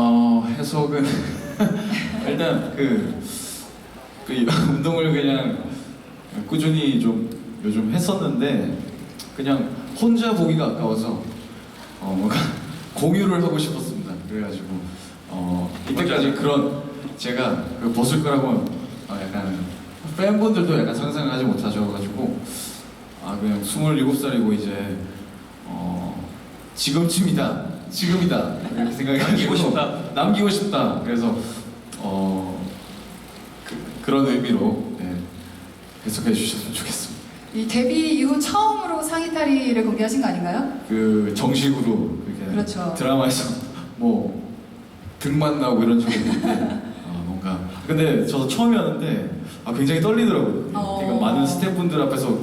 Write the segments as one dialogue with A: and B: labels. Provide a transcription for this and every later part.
A: 어, 해석은 일단 그, 그 운동을 그냥 꾸준히 좀 요즘 했었는데 그냥 혼자 보기가 아까워서 어, 뭔가 공유를 하고 싶었습니다. 그래가지고 어, 이때까지 그런 제가 그 벗을 거라고 어, 약간 팬분들도 약간 상상을 하지 못하셔가지고 아 그냥 27살이고 이제 어, 지금쯤이다 지금이다 이렇게 생각해가지고
B: 남기고 싶다.
A: 남기고 싶다 그래서 어 그, 런 의미로 네, 해석해 주셨으면 좋겠습니다
C: 이 데뷔 이후 처음으로 상의 탈의를 공개하신 거 아닌가요?
A: 그 정식으로 이렇게
C: 그렇죠.
A: 드라마에서 뭐 등만 나오고 이런 적이 있는데 아, 뭔가 근데 저도 처음이었는데 아, 굉장히 떨리더라고요
C: 어.
A: 되게 많은 스태프분들 앞에서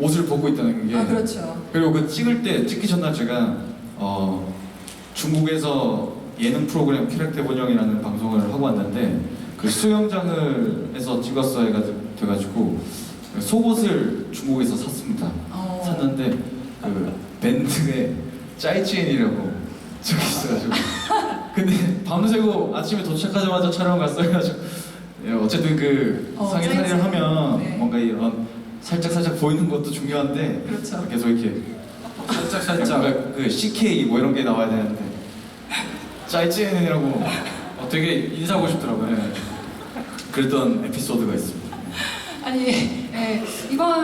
A: 옷을 벗고 있다는 게
C: 아 그렇죠.
A: 그리고 그 찍을 때 찍기 전날 제가 어, 중국에서 예능 프로그램 캐릭터 본영이라는 방송을 하고 왔는데 그 수영장을 해서 찍었어야 돼가지고 속옷을 중국에서 샀습니다.
C: 어.
A: 샀는데 그 밴드에 짜이찌엔이라고 적혀 있어가지고 근데 밤새고 아침에 도착하자마자 촬영 갔어가지고 예, 어쨌든 그
C: 어,
A: 상의 탈의를. 하면
C: 네.
A: 뭔가 이런 살짝 살짝 보이는 것도 중요한데
C: 그렇죠.
A: 계속 이렇게 살짝 살짝 그 CK 뭐 이런 게 나와야 되는데 짜이찌엔이라고 어, 되게 인사하고 싶더라고요. 네. 그랬던 에피소드가 있습니다.
C: 아니 예, 이번